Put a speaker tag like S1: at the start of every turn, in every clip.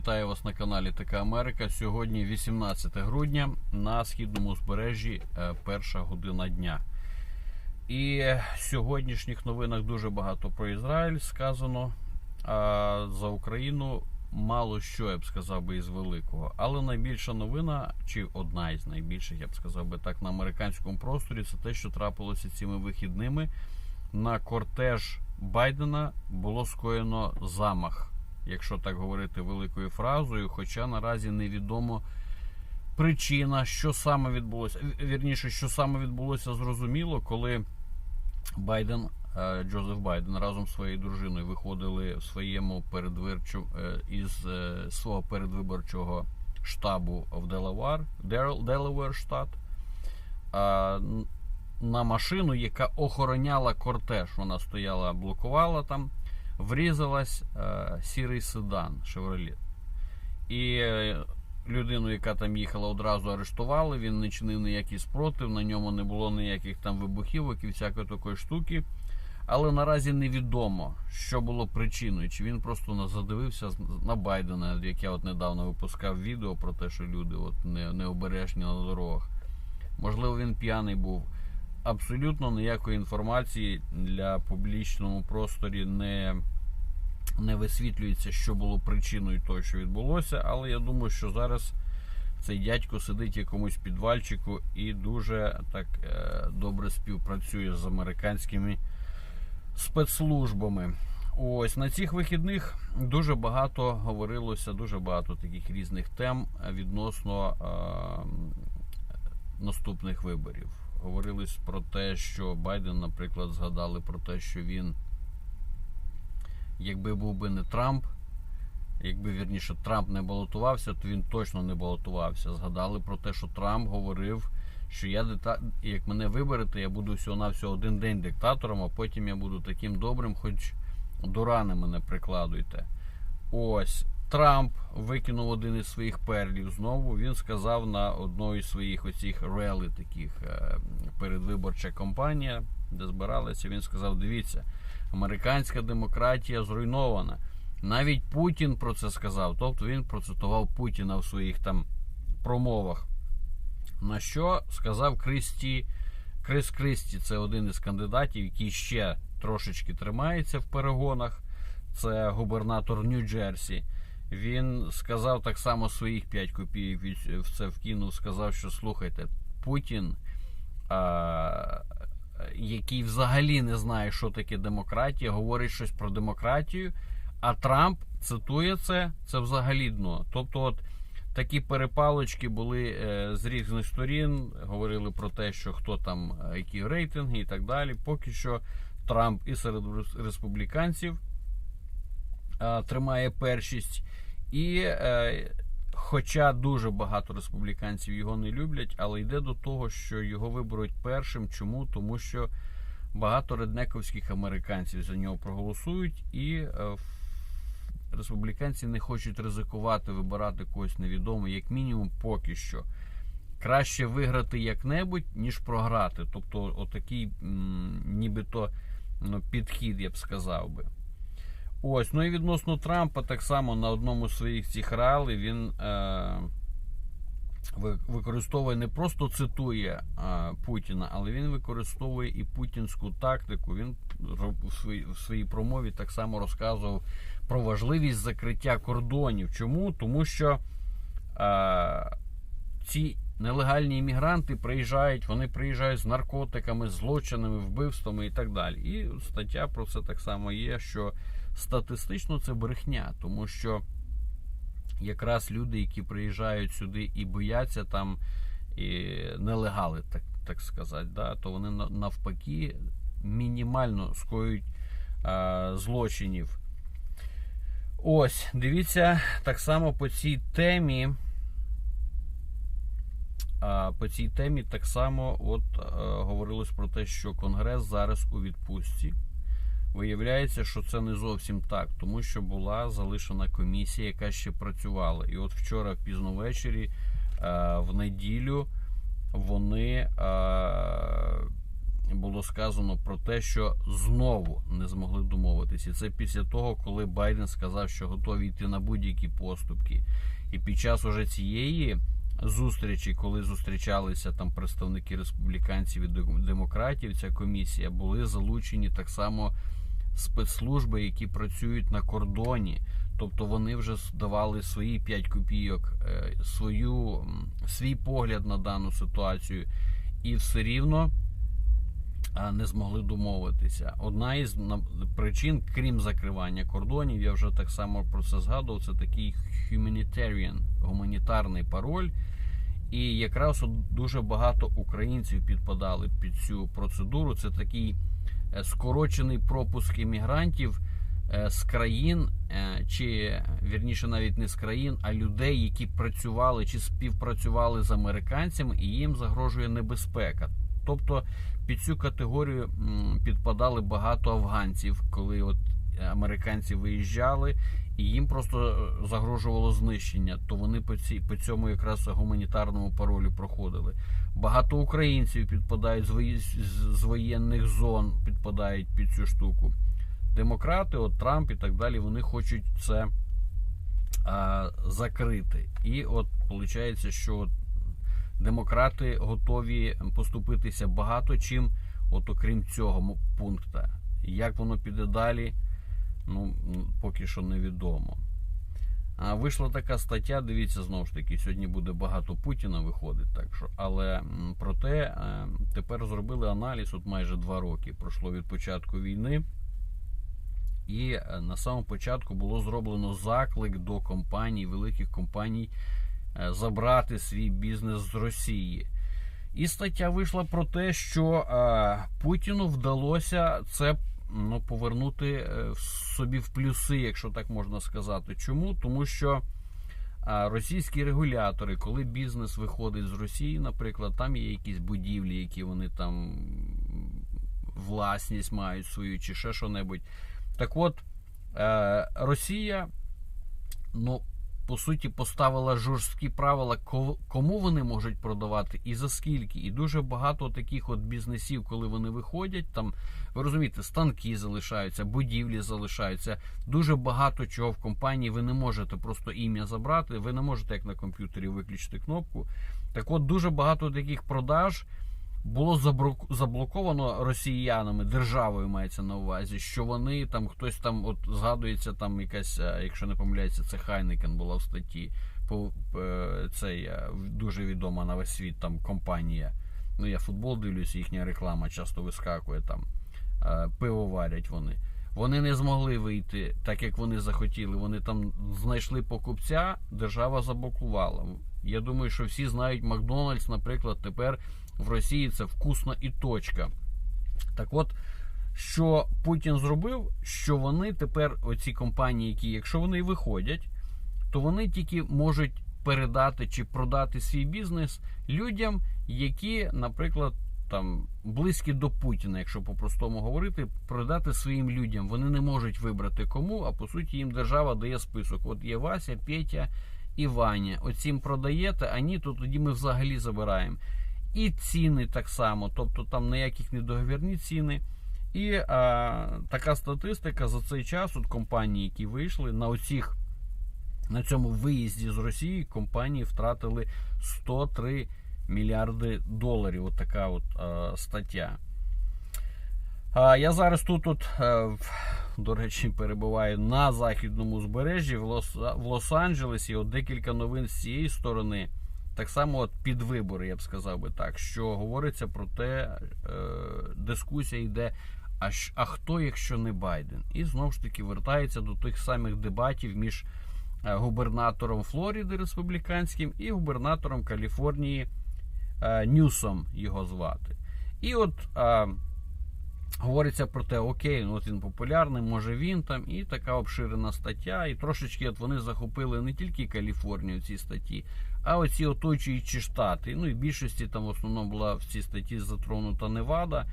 S1: Вітаю вас на каналі ТК Америка. Сьогодні 18 грудня на східному узбережжі е, перша година дня. І в сьогоднішніх новинах дуже багато про Ізраїль сказано. А за Україну мало що я б сказав би із великого. Але найбільша новина, чи одна із найбільших, я б сказав би так, на американському просторі, це те, що трапилося цими вихідними. На кортеж Байдена було скоєно замах якщо так говорити великою фразою, хоча наразі невідомо причина, що саме відбулося. Вірніше, що саме відбулося, зрозуміло, коли Байден, е, Джозеф Байден разом з своєю дружиною виходили в своєму передвиборчу е, із е, свого передвиборчого штабу в Делавар, Делавер штат. На машину, яка охороняла кортеж. Вона стояла, блокувала там врізалась е, сірий седан Chevrolet. І е, людину, яка там їхала, одразу арештували. Він не чинив ніякий спротив, на ньому не було ніяких там вибухівок і всякої такої штуки. Але наразі невідомо, що було причиною. Чи він просто задивився на Байдена, як я от недавно випускав відео про те, що люди от не, необережні на дорогах. Можливо, він п'яний був абсолютно ніякої інформації для публічному просторі не не висвітлюється, що було причиною того, що відбулося. Але я думаю, що зараз цей дядько сидить якомусь підвальчику і дуже так е, добре співпрацює з американськими спецслужбами. Ось на цих вихідних дуже багато говорилося, дуже багато таких різних тем відносно е, наступних виборів говорилось про те, що Байден, наприклад, згадали про те, що він, якби був би не Трамп, якби вірніше Трамп не балотувався, то він точно не балотувався. Згадали про те, що Трамп говорив, що я дита... як мене виберете, я буду всього на всього один день диктатором, а потім я буду таким добрим, хоч до рани мене прикладуйте. Ось. Трамп викинув один із своїх перлів знову. Він сказав на одної із своїх оцих рели таких е, передвиборча кампанія, де збиралися. Він сказав: дивіться, американська демократія зруйнована. Навіть Путін про це сказав. Тобто він процитував Путіна в своїх там промовах. На що сказав Кристі Крис Кристі, це один із кандидатів, який ще трошечки тримається в перегонах. Це губернатор Нью-Джерсі. Він сказав так само своїх 5 копійок в це вкинув. Сказав, що слухайте, Путін, а, який взагалі не знає, що таке демократія, говорить щось про демократію. А Трамп цитує це, це взагалі дно. Тобто, от такі перепалочки були е, з різних сторін. Говорили про те, що хто там, е, які рейтинги і так далі. Поки що Трамп і серед республіканців тримає першість. І е, хоча дуже багато республіканців його не люблять, але йде до того, що його виберуть першим. Чому? Тому що багато реднековських американців за нього проголосують, і е, республіканці не хочуть ризикувати вибирати когось невідомого, як мінімум, поки що. Краще виграти як-небудь, ніж програти. Тобто, отакий нібито ну, підхід, я б сказав би. Ось, ну і відносно Трампа, так само на одному з своїх цих ралей він е, використовує не просто цитує е, Путіна, але він використовує і путінську тактику. Він в своїй, в своїй промові так само розказував про важливість закриття кордонів. Чому? Тому що е, ці нелегальні іммігранти приїжджають, вони приїжджають з наркотиками, злочинами, вбивствами і так далі. І стаття про це так само є, що статистично це брехня, тому що якраз люди, які приїжджають сюди і бояться там і нелегали, так так сказати, да, то вони навпаки мінімально скоюють а, злочинів. Ось, дивіться, так само по цій темі. А по цій темі так само от говорилось про те, що Конгрес зараз у відпустці. Виявляється, що це не зовсім так, тому що була залишена комісія, яка ще працювала. І от вчора, пізно ввечері, в неділю, вони було сказано про те, що знову не змогли домовитися. Це після того, коли Байден сказав, що готові йти на будь-які поступки. І під час уже цієї зустрічі, коли зустрічалися там представники республіканців і демократів, ця комісія були залучені так само спецслужби, які працюють на кордоні. Тобто вони вже давали свої 5 копійок, е, свою, свій погляд на дану ситуацію, і все рівно не змогли домовитися. Одна із причин, крім закривання кордонів, я вже так само про це згадував. Це такий humanitarian, гуманітарний пароль. І якраз дуже багато українців підпадали під цю процедуру. Це такий е, скорочений пропуск іммігрантів е, з країн, е, чи вірніше навіть не з країн, а людей, які працювали чи співпрацювали з американцями, і їм загрожує небезпека. Тобто під цю категорію підпадали багато афганців, коли от американці виїжджали, і їм просто е, загрожувало знищення. То вони по ці по цьому якраз гуманітарному паролю проходили. Багато українців підпадають з, воєнних зон, підпадають під цю штуку. Демократи, от Трамп і так далі, вони хочуть це а, закрити. І от виходить, що демократи готові поступитися багато чим, от окрім цього пункта. Як воно піде далі, ну поки що невідомо. А вийшла така стаття. Дивіться, знову ж таки, сьогодні буде багато Путіна виходить, так що, але проте е, тепер зробили аналіз. От майже два роки пройшло від початку війни. І е, на самому початку було зроблено заклик до компаній, великих компаній, е, забрати свій бізнес з Росії. І стаття вийшла про те, що Путіну вдалося це ну, повернути е, собі в плюси, якщо так можна сказати. Чому? Тому що російські регулятори, коли бізнес виходить з Росії, наприклад, там є якісь будівлі, які вони там власність мають свою чи ще що-небудь. Так от, е, Росія, ну, по суті, поставила жорсткі правила, кому вони можуть продавати і за скільки. І дуже багато таких от бізнесів, коли вони виходять, там, ви розумієте, станки залишаються, будівлі залишаються. Дуже багато чого в компанії ви не можете просто ім'я забрати, ви не можете як на комп'ютері виключити кнопку. Так от, дуже багато таких продаж було заблоковано росіянами, державою мається на увазі, що вони там хтось там, от згадується, там якась, е, якщо не помиляється, це Хайнекен була в статті. По е, цей е, дуже відома на весь світ там компанія. Ну я футбол дивлюсь, їхня реклама часто вискакує там. Пиво варять вони. Вони не змогли вийти так, як вони захотіли. Вони там знайшли покупця, держава заблокувала. Я думаю, що всі знають Макдональдс, наприклад, тепер в Росії це вкусно і точка. Так от, що Путін зробив, що вони тепер, оці компанії, які, якщо вони виходять, то вони тільки можуть передати чи продати свій бізнес людям, які, наприклад, там близькі до Путіна, якщо по-простому говорити, продати своїм людям. Вони не можуть вибрати кому, а по суті їм держава дає список. От є Вася, Петя і Ваня. Оцім продаєте, а ні, то тоді ми взагалі забираємо. І ціни так само, тобто там ніяких недоговірні ціни. І а, така статистика за цей час от компанії, які вийшли на оцих на цьому виїзді з Росії, компанії втратили 103 мільярди доларів. От така от а, стаття. А, я зараз тут, от, е, до речі, перебуваю на західному Лос, в Лос-Анджелесі. От декілька новин з цієї сторони. Так само от під вибори, я б сказав би так, що говориться про те, е, дискусія йде. А, а хто, якщо не Байден? І знову ж таки вертається до тих самих дебатів між е, губернатором Флориди республіканським і губернатором Каліфорнії е, Ньюсом його звати. І от е, говориться про те, окей, ну от він популярний, може він там, і така обширена стаття. І трошечки от вони захопили не тільки Каліфорнію в цій статті, а оці оточуючі штати. Ну і в більшості там в основному була в цій статті затронута Невада.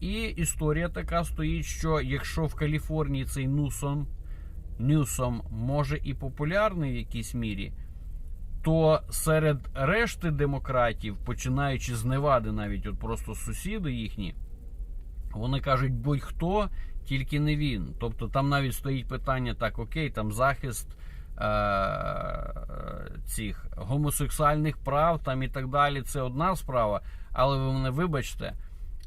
S1: І історія така стоїть, що якщо в Каліфорнії цей Нусон, Ньюсом може і популярний в якійсь мірі, то серед решти демократів, починаючи з Невади, навіть от просто сусіди їхні, Вони кажуть, будь-хто, тільки не він. Тобто там навіть стоїть питання: так, окей, там захист е- цих гомосексуальних прав там і так далі. Це одна справа. Але ви мене вибачте,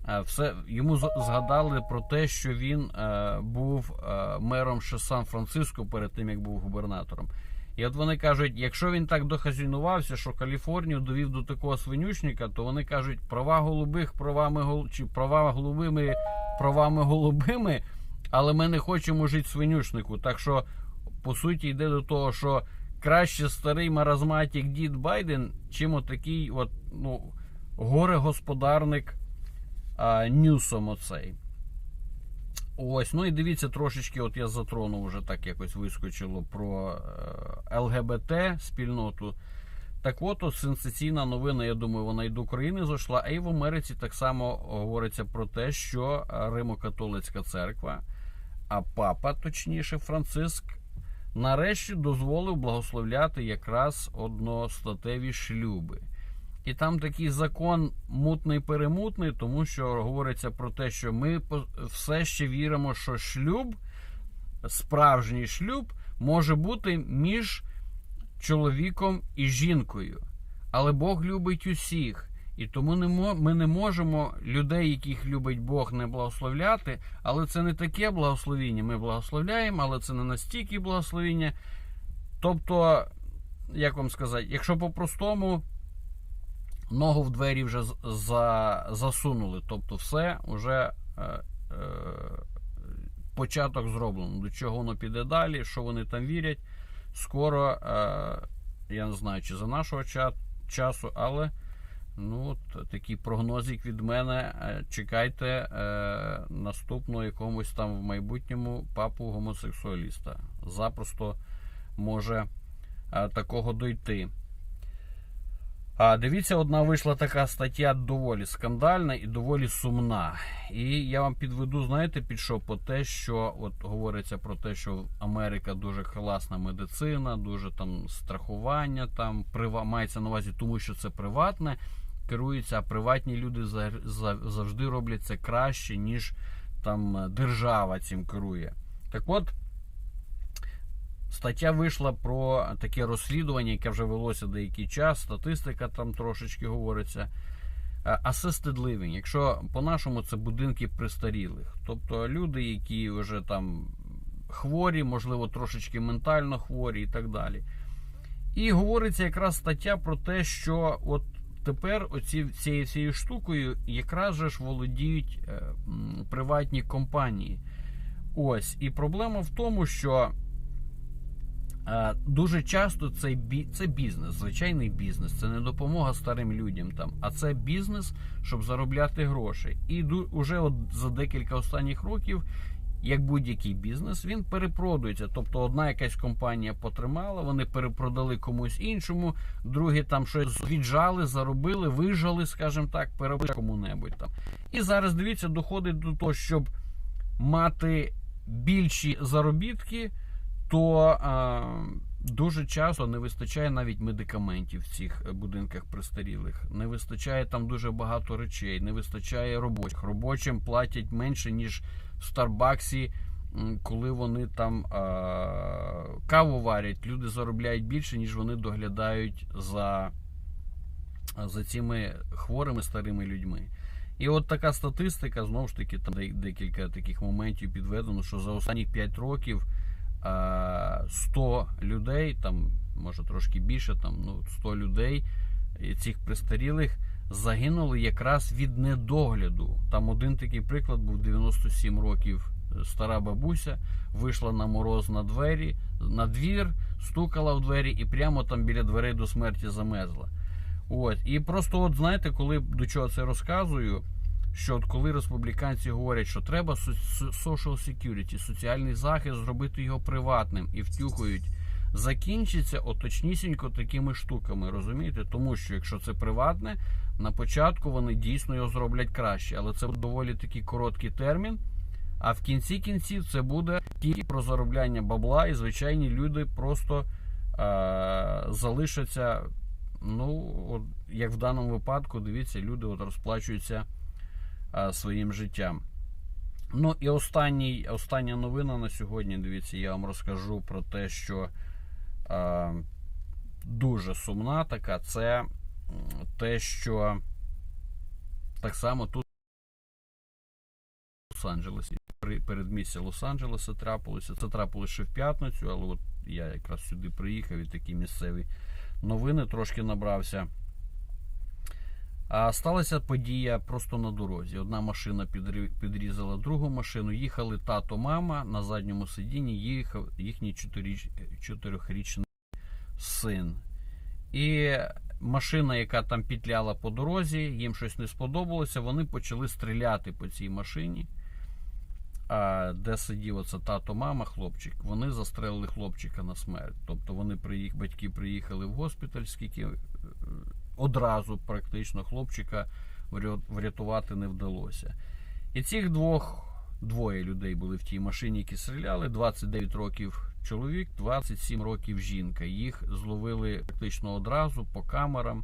S1: е, все йому згадали про те, що він е, був е, мером ще Сан-Франциско перед тим, як був губернатором. І от вони кажуть, якщо він так дохазінувався, що Каліфорнію довів до такого свинючника, то вони кажуть, права голубих правами гол... чи права голубими правами голубими, але ми не хочемо жити в свинючнику. Так що, по суті, йде до того, що краще старий маразматік дід Байден, чим отакий от, ну, горе-господарник а, Ньюсом оцей. Ось, ну і дивіться трошечки, от я затронув вже так якось вискочило про е, ЛГБТ спільноту. Так от, от сенсаційна новина, я думаю, вона і до України зайшла, а й в Америці так само говориться про те, що Римо-католицька церква, а папа, точніше, Франциск, нарешті дозволив благословляти якраз одностатеві шлюби. І там такий закон мутний-перемутний, тому що говориться про те, що ми все ще віримо, що шлюб, справжній шлюб, може бути між чоловіком і жінкою. Але Бог любить усіх. І тому ми не можемо людей, яких любить Бог, не благословляти. Але це не таке благословіння. Ми благословляємо, але це не настільки благословіння. Тобто, як вам сказати, якщо по-простому ногу в двері вже за, засунули. Тобто, все вже е, е, початок зроблено. До чого воно піде далі, що вони там вірять. Скоро, е, я не знаю, чи за нашого ча- часу, але ну, такий прогнозик від мене. Е, Чекайте е, наступного якомусь там в майбутньому папу гомосексуаліста. Запросто може е, такого дойти. А дивіться, одна вийшла така стаття доволі скандальна і доволі сумна. І я вам підведу, знаєте, під що? По те, що от говориться про те, що Америка дуже класна медицина, дуже там страхування, там прива мається на увазі, тому що це приватне, керується, а приватні люди за- за- завжди роблять це краще, ніж там держава цим керує. Так от. Стаття вийшла про таке розслідування, яке вже велося деякий час. Статистика там трошечки говориться. Е, Assisted living, якщо по-нашому це будинки престарілих, тобто люди, які вже там хворі, можливо, трошечки ментально хворі і так далі. І говориться якраз стаття про те, що от тепер оці цією цією штукою якраз же ж володіють е, приватні компанії. Ось, і проблема в тому, що Е, Дуже часто це, бізнес, звичайний бізнес. Це не допомога старим людям там, а це бізнес, щоб заробляти гроші. І уже от за декілька останніх років, як будь-який бізнес, він перепродується. Тобто одна якась компанія потримала, вони перепродали комусь іншому, другі там щось віджали, заробили, вижали, скажімо так, перепродали кому-небудь там. І зараз дивіться, доходить до того, щоб мати більші заробітки то дуже часто не вистачає навіть медикаментів в цих е, будинках престарілих. Не вистачає там дуже багато речей, не вистачає робочих. Робочим платять менше, ніж в Старбаксі, коли вони там е, каву варять. Люди заробляють більше, ніж вони доглядають за, за цими хворими старими людьми. І от така статистика, знову ж таки, там декілька таких моментів підведено, що за останні 5 років 100 людей, там може трошки більше, там ну 100 людей е, цих престарілих загинули якраз від недогляду. Там один такий приклад був 97 років. е, Стара бабуся вийшла на мороз на двері, на двір, стукала в двері і прямо там біля дверей до смерті замерзла. От. І просто, от знаєте, коли до чого це розказую, що от коли республіканці говорять, що треба social security, соціальний захист, зробити його приватним і втюхують, закінчиться оточнісінько такими штуками, розумієте? Тому що якщо це приватне, на початку вони дійсно його зроблять краще, але це доволі такий короткий термін. А в кінці кінців це буде тільки про заробляння бабла, і звичайні люди просто е- залишаться. Ну, от, як в даному випадку, дивіться, люди от розплачуються своїм життям. Ну і останній, остання новина на сьогодні. Дивіться, я вам розкажу про те, що е, дуже сумна така. Це те, що так само тут Лос-Анджелесі. При передмісті Лос-Анджелеса трапилося. Це трапилося ще в п'ятницю, але от я якраз сюди приїхав і такі місцеві новини трошки набрався. А сталася подія просто на дорозі. Одна машина підрізала другу машину. Їхали тато, мама на задньому сидінні їхав їхній чотирьохрічний син. І машина, яка там пітляла по дорозі, їм щось не сподобалося. Вони почали стріляти по цій машині, а, де сидів оце тато, мама, хлопчик. Вони застрелили хлопчика на смерть. Тобто вони приїх, батьки приїхали в госпіталь, скільки е, одразу практично хлопчика врятувати не вдалося. І цих двох двоє людей були в тій машині, які стріляли. 29 років чоловік, 27 років жінка. Їх зловили практично одразу по камерам.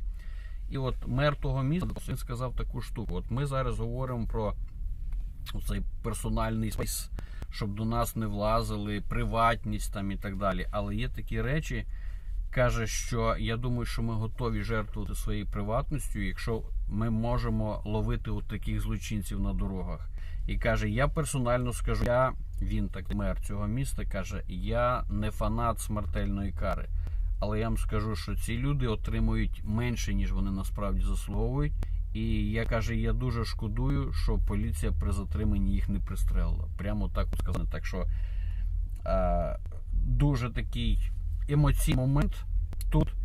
S1: І от мер того міста він сказав таку штуку. От ми зараз говоримо про цей персональний спейс, щоб до нас не влазили, приватність там і так далі. Але є такі речі, каже, що я думаю, що ми готові жертвувати своєю приватністю, якщо ми можемо ловити от таких злочинців на дорогах. І каже: я персонально скажу, я він так мер цього міста каже, я не фанат смертельної кари. Але я вам скажу, що ці люди отримують менше, ніж вони насправді заслуговують. І я каже, я дуже шкодую, що поліція при затриманні їх не пристрелила. Прямо так сказано. Так що е, дуже такий емоційний момент тут.